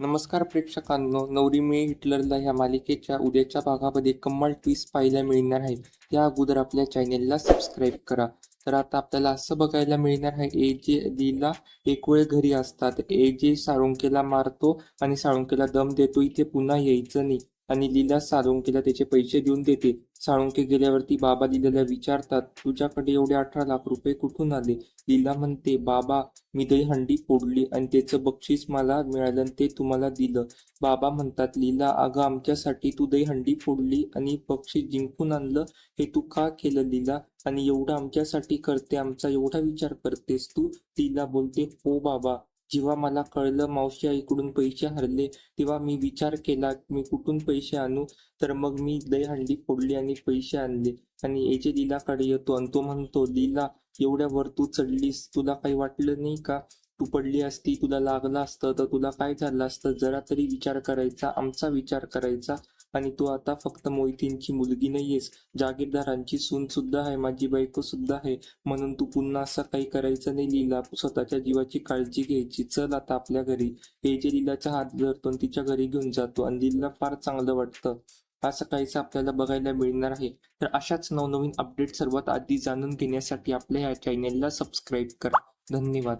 नमस्कार प्रेक्षकांनो नवरी मे हिटलरला ह्या मालिकेच्या उद्याच्या भागामध्ये कमाल ट्विस्ट पाहायला मिळणार आहे. त्या अगोदर आपल्या चॅनेलला सबस्क्राईब करा. तर आता आपल्याला असं बघायला मिळणार आहे ए जे लीला एक वेळ घरी असतात. ए जे साळुंकेला मारतो आणि साळुंकेला दम देतो. इथे पुन्हा यायचं नाही. आणि लीला साळुंकेला त्याचे पैसे देऊन देते. साळुंके गेल्यावरती बाबा लीलाला विचारतात तुझ्याकडे एवढे अठरा लाख रुपये कुठून आले? लीला म्हणते बाबा मी दहीहंडी फोडली आणि त्याचं बक्षीस मला मिळालं आणि ते तुम्हाला दिलं. बाबा म्हणतात लीला अगं आमच्यासाठी तू दहीहंडी फोडली आणि बक्षीस जिंकून आणलं. हे तू का केलं लीला? आणि एवढं आमच्यासाठी करते आमचा एवढा विचार करतेस तू? लीला बोलते हो बाबा जेव्हा मला कळलं मावशी आईकडून पैसे हरले तेव्हा मी विचार केला मी कुठून पैसे आणू? तर मग मी दहीहंडी फोडली आणि पैसे आणले. आणि एजे लीलाकडे येतो आणि तो म्हणतो लीला एवढ्या वर तू चढलीस तुला काही वाटलं नाही का? तू पडली असती तुला लागलं असतं तर तुला काय झालं असतं? जरा तरी विचार करायचा आमचा विचार करायचा. आणि तू आता फक्त मोहितींची मुलगी नाहीयेस. जागीरदारांची सून सुद्धा आहे माझी बायको सुद्धा आहे. म्हणून तू पुन्हा असं काही करायचं नाही लीला. स्वतःच्या जीवाची काळजी घ्यायची. चल आता आपल्या घरी. हे जे लीलाचा हात धरतो तिच्या घरी घेऊन जातो आणि लीला फार चांगलं वाटतं. असं काहीच आपल्याला बघायला मिळणार आहे. तर अशाच नवनवीन अपडेट सर्वात आधी जाणून घेण्यासाठी आपल्या ह्या चॅनेलला सबस्क्राईब करा. धन्यवाद.